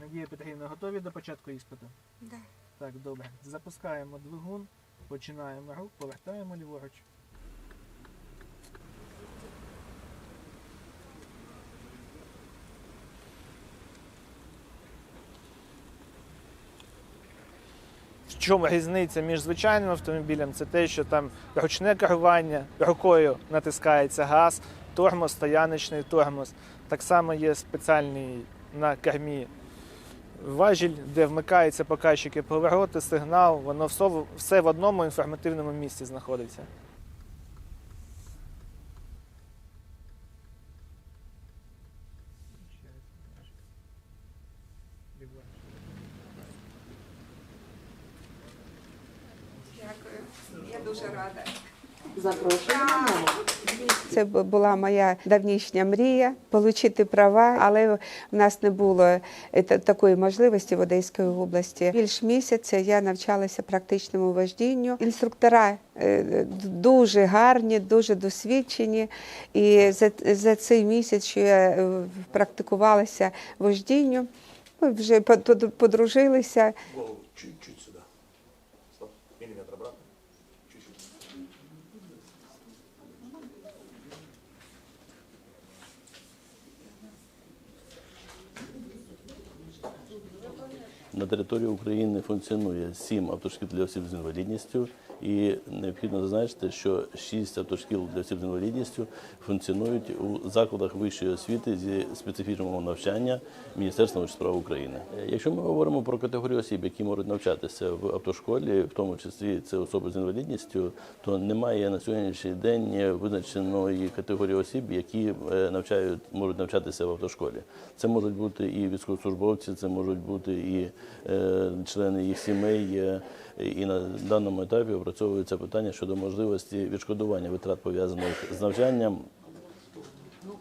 Надія Петрівна, готові до початку іспиту? Да. Так, добре. Запускаємо двигун, починаємо рух, повертаємо ліворуч. В чому різниця між звичайним автомобілем? Це те, що там ручне керування, рукою натискається газ, тормоз, стояночний тормоз. Так само є спеціальний на кермі важіль, де вмикаються показчики повороти, сигнал, воно все, все в одному інформативному місці знаходиться. Дякую. Я дуже рада. Запрошуємо на. Це була моя давнішня мрія отримати права, але в нас не було е, такої можливості в Одеській області. Більш місяця я навчалася практичному вождінню. Інструктора е, дуже гарні, дуже досвідчені. І за, за цей місяць, що я е, практикувалася вождінню, ми вже под- подружилися. Чуть-чуть сюда. На території України функціонує сім автошкіл для осіб з інвалідністю, і необхідно зазначити, що шість автошкіл для осіб з інвалідністю функціонують у закладах вищої освіти зі специфічного навчання Міністерства справ України. Якщо ми говоримо про категорію осіб, які можуть навчатися в автошколі, в тому числі це особи з інвалідністю, то немає на сьогоднішній день визначеної категорії осіб, які е, навчають можуть навчатися в автошколі. Це можуть бути і військовослужбовці, це можуть бути і Е, члени їх сімей. І на даному етапі опрацьовується питання щодо можливості відшкодування витрат пов'язаних з навчанням. Ну,